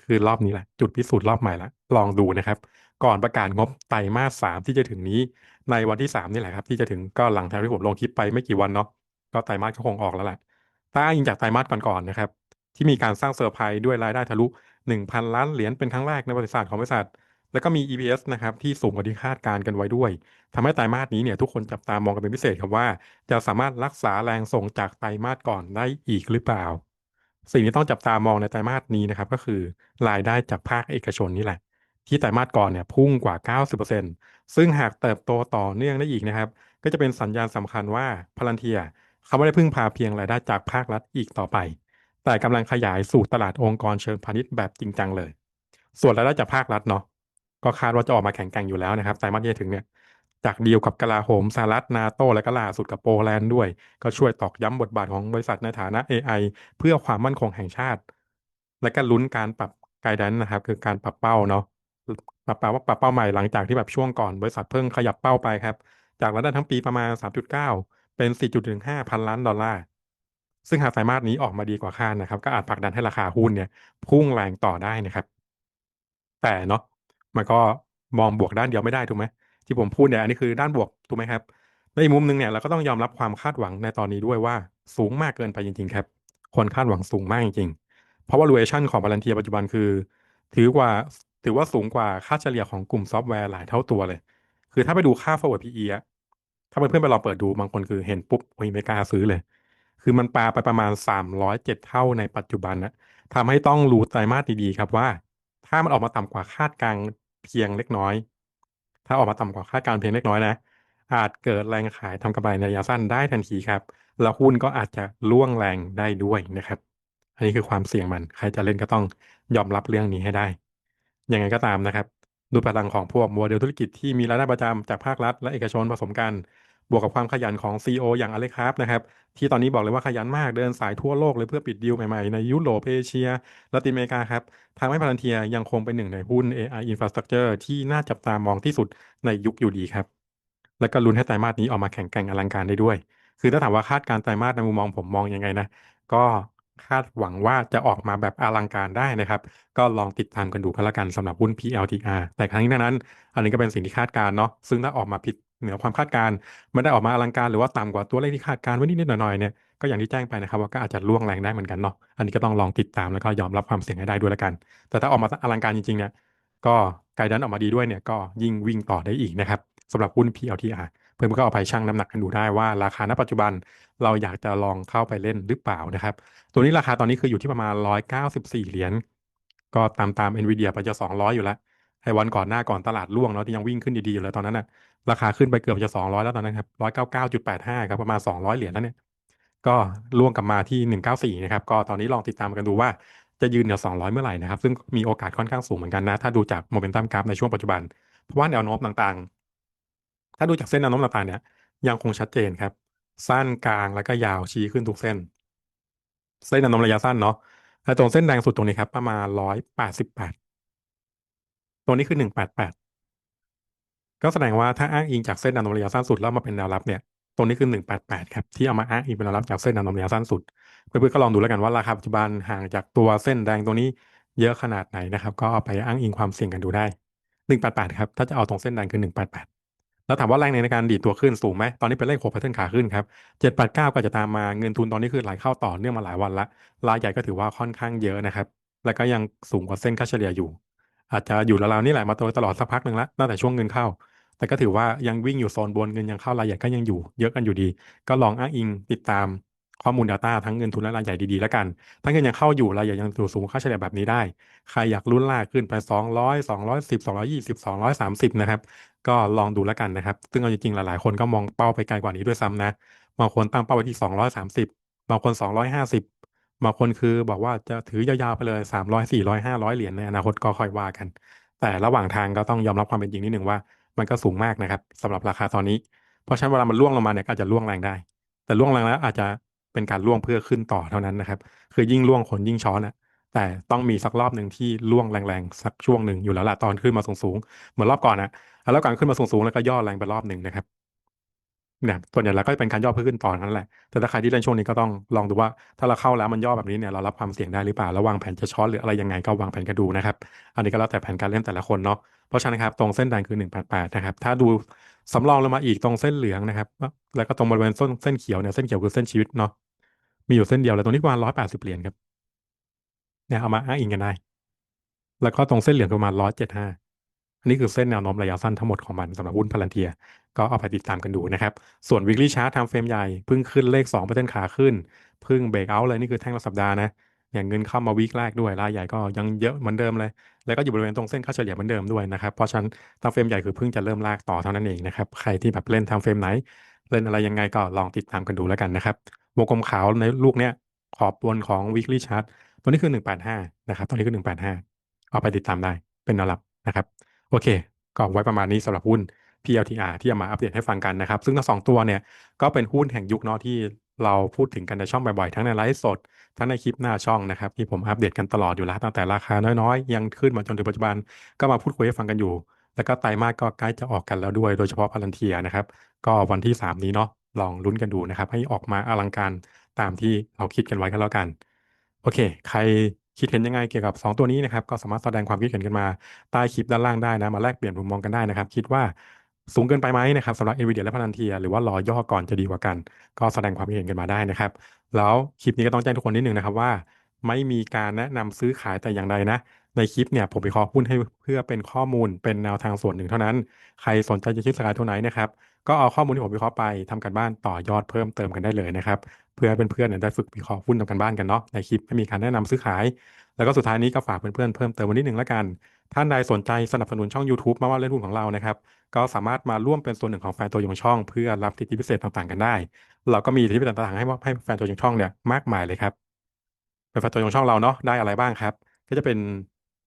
คือรอบนี้แหละ จุดพิสูจน์รอบใหม่ละลองดูนะครับ ก่อนประกาศงบไตรมาสสามที่จะถึงนี้ในวันที่สามนี่แหละครับ ที่จะถึงก็หลังจากที่ผมลงคลิปไปไม่กี่วันเนาะก็ไตรมาสก็คงออกแล้วแหละถ้าอิงจากไตรมาสก่อนๆนะครับ ที่มีการสร้างเซอร์ไพรส์ด้วยรายได้ทะลุ 1,000 ล้านเหรียญเป็นครั้งแรกในประวัติศาสตร์ของบริษัท แล้วก็มี EPS นะครับที่สูงกว่าที่คาดการกันไว้ด้วยทำให้ไตรมาสนี้เนี่ยทุกคนจับตามองกันเป็นพิเศษครับว่า จะสามารถรักษาแรงส่งจากไตรมาสก่อนได้อีกหรือเปล่า สิ่งที่ต้องจับตามองในไตรมาสนี้นะครับก็คือรายได้จากภาคเอกชนนี่แหละ ที่ไตรมาสก่อนเนี่ยพุ่งกว่า 90%ซึ่งหากเติบโตต่อเนื่องได้อีกนะครับ ก็จะเป็นสัญญาณสำคัญว่าพลันเทียเขาไม่ได้พึ่งพาเพียงรายได้จากภาครัฐอีกต่อไป แต่กำลังขยายสู่ตลาดองค์กรเชิงพาณิชย์แบบจริงจังเลย ส่วนรายได้จากภาครัฐเนาะ ก็คาดว่าจะออกมาแข่งแกร่งอยู่แล้วนะครับไตรมาสที่จะถึงเนี่ยจากดีลกับกลาโหมสหรัฐนาโตและก็ล่าสุดกับโปแลนด์ด้วย ก็ช่วยตอกย้ำบทบาทของบริษัทในฐานะ AI เพื่อความมั่นคงแห่งชาติ และก็ลุ้นการปรับไกด์แดนนะครับ คือการปรับเป้าเนาะปรับเป้าว่าปรับเป้าใหม่หลังจากที่แบบช่วงก่อนบริษัทเพิ่งขยับเป้าไปครับ จากรายได้ทั้งปีประมาณ 3.9 เป็น 4.15 พันล้านดอลลาร์ซึ่งหากไตรมาสนี้ออกมาดีกว่าคาดนะครับ ก็อาจผลักดันให้ราคาหุ้นเนี่ยพุ่งแรงต่อได้นะครับ แต่เนาะ มันก็มองบวกด้านเดียวไม่ได้ถูกไหมที่ผมพูดเนี่ยอันนี้คือด้านบวกถูกไหมครับในอีกมุมหนึ่งเนี่ยเราก็ต้องยอมรับความคาดหวังในตอนนี้ด้วยว่าสูงมากเกินไปจริง ๆ ครับ คนคาดหวังสูงมากจริงๆ เพราะว่า valuation ของบาลันเทียปัจจุบันคือ ถือกว่าถือว่าสูงกว่าค่าเฉลี่ยของกลุ่มซอฟต์แวร์หลายเท่าตัวเลย คือถ้าไปดูค่า forward PE อะถ้าเพื่อนๆไปลองเปิดดูบางคนคือเห็นปุ๊บโอ้ยไม่กล้าซื้อเลย คือมันปาไปประมาณ 307 เท่าในปัจจุบันนะทำให้ต้องรู้ไตรมาสดีๆครับว่า ถ้ามันออกมาต่ำกว่าคาดการณ์ เพียงเล็กน้อย ถ้าออกมาต่ำกว่าคาดการเพียงเล็กน้อยนะ อาจเกิดแรงขายทำกำไรในระยะสั้นได้ทันทีครับ แล้วหุ้นก็อาจจะล่วงแรงได้ด้วยนะครับ อันนี้คือความเสี่ยงมัน ใครจะเล่นก็ต้องยอมรับเรื่องนี้ให้ได้ ยังไงก็ตามนะครับ ดูพลังของพวกโมเดลธุรกิจที่มีรายได้ประจำจากภาครัฐและเอกชนผสมกัน บวกกับความขยันของ CEO อย่างอเล็กครับนะครับที่ตอนนี้บอกเลยว่าขยันมากเดินสายทั่วโลกเลยเพื่อปิดดีลใหม่ๆ ในยุโรปเอเชียละตินอเมริกาครับทางให้พารันเทียยังคงเป็นหนึ่งในหุ้น AI Infrastructure ที่น่าจับตามองที่สุดในยุคอยู่ดีครับ และก็ลุ้นให้ไตรมาสนี้ออกมาแข่งแกร่งอลังการได้ด้วย คือถ้าถามว่าคาดการไตรมาสในมุมมองผมมองยังไงนะ ก็คาดหวังว่าจะออกมาแบบอลังการได้นะครับ ก็ลองติดตามกันดูกันละกันสำหรับหุ้น PLTR แต่ครั้งนี้นั้น อันนี้ก็เป็นสิ่งที่คาดการเนาะซึ่งถ้าออกมาผิด เหนือความคาดการณ์ไม่ได้ออกมาอลังการหรือว่าต่ำกว่าตัวเลขที่คาดการณ์ไว้นิดๆหน่อยๆเนี่ยก็อย่างที่แจ้งไปนะครับว่าก็อาจจะล่วงแรงได้เหมือนกันเนาะอันนี้ก็ต้องลองติดตามแล้วก็ยอมรับความเสี่ยงให้ได้ด้วยละกัน แต่ถ้าออกมาอลังการจริงๆเนี่ยก็ไกด์ดันออกมาดีด้วยเนี่ยก็ยิ่งวิ่งต่อได้อีกนะครับสำหรับหุ้น PLTR เพื่อนๆก็เอาไปชั่งน้ำหนักกันดูได้ว่าราคาณปัจจุบันเราอยากจะลองเข้าไปเล่นหรือเปล่านะครับ ตัวนี้ราคาตอนนี้คืออยู่ที่ประมาณ 194 เหรียญก็ตามตาม NVIDIA ไปจะ 200 อยู่แล้วไอ้วันก่อนหน้าก่อนตลาดร่วงเนาะที่ยังวิ่งขึ้นดีๆอยู่เลยตอนนั้นน่ะ ราคาขึ้นไปเกือบจะ200แล้วตอนนั้นครับ199.85ครับประมาณ200เหรียญแล้วเนี่ยก็ล่วงกลับมาที่194นะครับก็ตอนนี้ลองติดตามกันดูว่าจะยืนเหนือ200เมื่อไหร่นะครับ ซึ่งมีโอกาสค่อนข้างสูงเหมือนกันนะ ถ้าดูจากโมเมนตัมกราฟในช่วงปัจจุบัน เพราะว่าแนวโน้มต่างๆ ถ้าดูจากเส้นแนวโน้มต่างๆเนี่ยยังคงชัดเจนครับ สั้นกลางแล้วก็ยาวชี้ขึ้นทุกเส้น เส้นแนวโน้มระยะสั้นเนาะและตรงเส้นแดงสุดตรงนี้ครับ ประมาณ188ตัวนี้คือ188 ก็แสดงว่าถ้าอ้างอิงจากเส้นแนวโน้มระยะสั้นสุดแล้วมาเป็นแนวรับเนี่ยตรงนี้คือ188ครับที่เอามาอ้างอิงเป็นแนวรับจากเส้นแนวโน้มระยะสั้นสุดเพื่อนๆก็ลองดูแล้วกันว่าราคาปัจจุบันห่างจากตัวเส้นแดงตรงนี้เยอะขนาดไหนนะครับ ก็เอาไปอ้างอิงความเสี่ยงกันดูได้ 188ครับถ้าจะเอาตรงเส้นแดงคือ 188 แล้วถามว่าแรงในการดีดตัวขึ้นสูงไหมตอนนี้เป็นเลข6 pattern ขาขึ้นครับ789 ก็จะตามมาเงินทุนตอนนี้คือไหลเข้าต่อเนื่องมาหลายวันละรายใหญ่ก็ถือว่าค่อนข้างเยอะนะครับแล้วก็ยังสูงกว่าเส้นค่าเฉลี่ยอยู่ อาจจะอยู่ราวๆนี่แหละมาโดยตลอดสักพักหนึ่งละตั้งแต่ช่วงเงินเข้า แต่ก็ถือว่ายังวิ่งอยู่โซนบนเงินยังเข้ารายใหญ่ก็ยังอยู่เยอะกันอยู่ดี ก็ลองอ้างอิงติดตามข้อมูล Data ทั้งเงินทุนและรายใหญ่ดีๆแล้วกัน ถ้าเงินยังเข้าอยู่รายใหญ่ยังอยู่สูงค่าเฉลี่ยแบบนี้ได้ ใครอยากลุ้นลากขึ้นไป 200 210 220 230 นะครับ ก็ลองดูแล้วกันนะครับ ซึ่งเอาจริงๆ หลายๆ คนก็มองเป้าไปไกลกว่านี้ด้วยซ้ำนะบางคนตั้งเป้าไว้ที่ 230 บางคน 250 บางคนคือบอกว่าจะถือยาวๆไปเลย 300 400 500 เหรียญในอนาคตก็ค่อยว่ากัน แต่ระหว่างทางก็ต้องยอมรับความเป็นจริงนิดหนึ่งว่า มันก็สูงมากนะครับสำหรับราคาตอนนี้ เพราะฉะนั้นเวลามันร่วงลงมาเนี่ยก็อาจจะร่วงแรงได้ แต่ร่วงแรงแล้วอาจจะเป็นการร่วงเพื่อขึ้นต่อเท่านั้นนะครับ คือยิ่งร่วงคนยิ่งช้อนอะแต่ต้องมีสักรอบหนึ่งที่ร่วงแรงๆสักช่วงหนึ่งอยู่แล้วล่ะตอนขึ้นมาสูงๆเหมือนรอบก่อนอะแล้วก่อนขึ้นมาสูงๆแล้วก็ย่อแรงไปรอบหนึ่งนะครับเนี่ยส่วนใหญ่แล้วก็เป็นการย่อเพื่อขึ้นต่อนั่นแหละ แต่ถ้าใครที่เล่นช่วงนี้ก็ต้องลองดูว่าถ้าเราเข้าแล้วมันย่อแบบนี้เนี่ยเรารับความเสี่ยงได้หรือเปล่า แล้ววางแผนจะช้อนหรืออะไรยังไงก็วางแผนกันดูนะครับ อันนี้ก็แล้วแต่แผนการเล่นแต่ละคนเนาะ เพราะฉะนั้นครับตรงเส้นแดงคือ188นะครับ ถ้าดูสำรองลงมาอีกตรงเส้นเหลืองนะครับ แล้วก็ตรงบริเวณเส้นเส้นเขียวเนี่ยเส้นเขียวคือเส้นชีวิตเนาะมีอยู่เส้นเดียวเลยตรงนี้ประมาณ180เหรียญครับเนี่ยเอามาอ้างอิงกันได้ แล้วก็ตรงเส้นเหลืองประมาณ175อันนี้คือเส้นแนวโน้มระยะสั้นทั้งหมดของมันสำหรับหุ้นพลันเทีย ก็เอาไปติดตามกันดูนะครับ ส่วน weekly chart time frame ใหญ่พิ่งขึ้นเลข2เปอร์เซ็นต์ขาขึ้นพิ่งเบรกเอาท์เลยนี่คือแท่งละสัปดาห์นะอย่างเงินเข้ามาวีคแรกด้วยรายใหญ่ก็ยังเยอะเหมือนเดิมเลย แล้วก็อยู่บริเวณตรงเส้นค่าเฉลี่ยเหมือนเดิมด้วยนะครับ เพราะฉะนั้นทางเฟรมใหญ่คือเพิ่งจะเริ่มลากต่อเท่านั้นเองนะครับ ใครที่แบบเล่นทางเฟรมไหน เล่นอะไรยังไงก็ลองติดตามกันดูแล้วกันนะครับ วงกลมขาวในลูกเนี้ยขอบบนของ weekly chart ตัวนี้คือ 185 นะครับ ตัวนี้คือ 185 เอาไปติดตามได้ เป็นแนวรับนะครับ โอเค ก็ไว้ประมาณนี้สำหรับหุ้น PLTR ที่จะมาอัปเดตให้ฟังกันนะครับ ซึ่งทั้งสองตัวเนี่ยก็เป็นหุ้นแห่งยุคเนาะที่ เราพูดถึงกันในช่องบ่อยๆ ทั้งในไลฟ์สด ทั้งในคลิปหน้าช่องนะครับ ที่ผมอัปเดตกันตลอดอยู่แล้วตั้งแต่ราคาน้อยๆ ยังขึ้นมาจนถึงปัจจุบันก็มาพูดคุยให้ฟังกันอยู่ แล้วก็ไตรมาสก็ใกล้จะออกกันแล้วด้วยโดยเฉพาะพาลันเทียนะครับ ก็วันที่ 3 นี้เนาะลองลุ้นกันดูนะครับ ให้ออกมาอลังการตามที่เราคิดกันไว้กันแล้วกันโอเค ใครคิดเห็นยังไงเกี่ยวกับ 2 ตัวนี้นะครับก็สามารถแสดงความคิดเห็นกันมาใต้คลิปด้านล่างได้นะมาแลกเปลี่ยนมุมมองกันได้นะครับ คิดว่า สูงเกินไปไหมนะครับสำหรับ NVIDIA และพลันเทียหรือว่ารอย่อก่อนจะดีกว่ากัน ก็แสดงความคิดเห็นกันมาได้นะครับ แล้วคลิปนี้ก็ต้องแจ้งทุกคนนิดนึงนะครับว่า ไม่มีการแนะนำซื้อขายแต่อย่างใดนะ ในคลิปเนี่ยผมวิเคราะห์หุ้นให้เพื่อเป็นข้อมูลเป็นแนวทางส่วนหนึ่งเท่านั้น ใครสนใจจะซื้อขายตัวไหนนะครับก็เอาข้อมูลที่ผมวิเคราะห์ไปทำกันบ้านต่อยอดเพิ่มเติมกันได้เลยนะครับเพื่อให้เพื่อนๆได้ฝึกวิเคราะห์หุ้นทำกันบ้านกันเนาะในคลิปไม่มีการแนะนำซื้อขาย แล้วก็สุดท้ายนี้ก็ฝากเพื่อนๆเพิ่มเติมวันนิดนึงแล้วกัน ท่านใดสนใจสนับสนุนช่อง YouTube มาว่าเล่นหุ้นของเรานะครับ ก็สามารถมาร่วมเป็นส่วนหนึ่งของแฟนตัวยงช่อง เพื่อรับสิทธิพิเศษต่างๆกันได้ เราก็มีสิทธิพิเศษต่างๆให้มอบให้แฟนตัวยงช่องเนี่ยมากมายเลยครับเป็นแฟนตัวยงช่องเราเนาะได้อะไรบ้างครับ ก็จะเป็น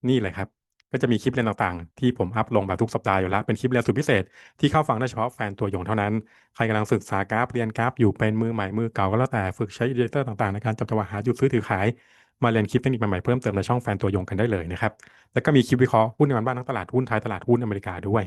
นี่เลยครับ ก็จะมีคลิปเรียนต่างๆ ที่ผมอัพลงแบบทุกสัปดาห์อยู่แล้วเป็นคลิปเรียนสุดพิเศษที่เข้าฟังได้เฉพาะแฟนตัวยงเท่านั้นใครกำลังศึกษากราฟเรียนกราฟอยู่เป็นมือใหม่มือเก่าก็แล้วแต่ฝึกใช้อินดิเคเตอร์ต่างๆในการจับจังหวะหาจุดซื้อถือขาย มาเรียนคลิปเทคนิคใหม่ๆเพิ่มเติมในช่องแฟนตัวยงกันได้เลยนะครับแล้วก็มีคลิปวิเคราะห์หุ้นในวันบ้านทั้งตลาดหุ้นไทยตลาดหุ้นอเมริกาด้วย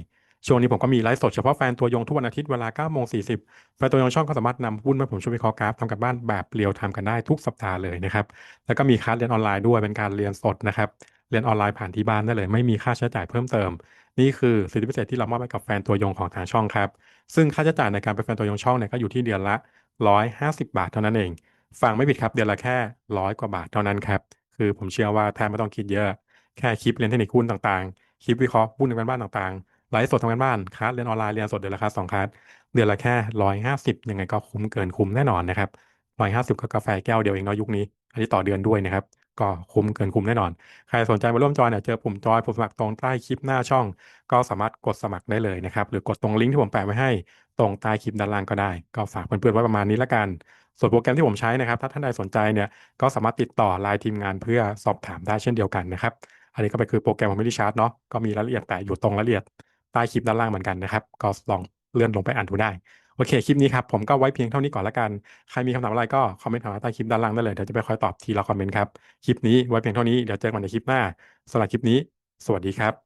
ช่วงนี้ผมก็มีไลฟ์สดเฉพาะแฟนตัวยงทุกวันอาทิตย์เวลา9โมง40 แฟนตัวยงช่องก็สามารถนำหุ้นมาผมช่วยวิเคราะห์กราฟทำกันบ้านแบบเรียวทำกันได้ทุกสัปดาห์เลยนะครับ แล้วก็มีคลาสเรียนออนไลน์ด้วยเป็นการเรียนสดนะครับ เรียนออนไลน์ผ่านที่บ้านได้เลย ไม่มีค่าใช้จ่ายเพิ่มเติม นี่คือสิทธิพิเศษที่เรามอบให้กับแฟนตัวยงของทางช่องครับ ซึ่งค่าใช้จ่ายในการเป็นแฟนตัวยงช่องเนี่ยก็อยู่ที่เดือนละ 150 บาทเท่านั้นเอง ฟังไม่ผิดครับเดือนละแค่ร้อยกว่าบาทเท่านั้นครับ คือผมเชื่อว่าแทบไม่ต้องคิดเยอะ แค่คลิปเรียนเทคนิคหุ้นต่างๆ คลิปวิเคราะห์หุ้นในบ้านต่างๆ ไลฟ์สดทำกันบ้านคลาสเรียนออนไลน์เรียนสดเดือนละคลาสสองคลาสเดือนละแค่ร้อยห้าสิบยังไงก็คุ้มเกินคุ้มแน่นอนนะครับร้อยห้าสิบก็กาแฟแก้วเดียวเองเนาะยุคนี้ อันนี้ต่อเดือนด้วยนะครับก็คุ้มเกินคุ้มแน่นอน ใครสนใจมาร่วมจอยเนี่ยเจอปุ่มจอยปุ่มสมัครตรงใต้คลิปหน้าช่อง ก็สามารถกดสมัครได้เลยนะครับ หรือกดตรงลิงก์ที่ผมแปะไว้ให้ ตรงใต้คลิปด้านล่างก็ได้ ก็ฝากเพื่อนๆไว้ประมาณนี้ละกัน ส่วนโปรแกรมที่ผมใช้นะครับ ถ้าท่านใดสนใจเนี่ยก็สามารถติดต่อไลน์ทีมงานเพื่อสอบถามได้เช่นเดียวกันนะครับ อันนี้ก็เป็นคือโปรแกรมของมิลิชาร์ตเนาะก็มีรายละเอียดแปะอยู่ตรงรายละเอียดใต้คลิปด้านล่างเหมือนกันนะครับก็ลองเลื่อนลงไปอ่านดูได้โอเคคลิปนี้ครับผมก็ไว้เพียงเท่านี้ก่อนละกันใครมีคำถามอะไรก็คอมเมนต์ถามใต้คลิปด้านล่างได้เลยเดี๋ยวจะไปคอยตอบทีละคอมเมนต์ครับคลิปนี้ไว้เพียงเท่านี้เดี๋ยวเจอกันในคลิปหน้าสำหรับคลิปนี้ สวัสดีครับ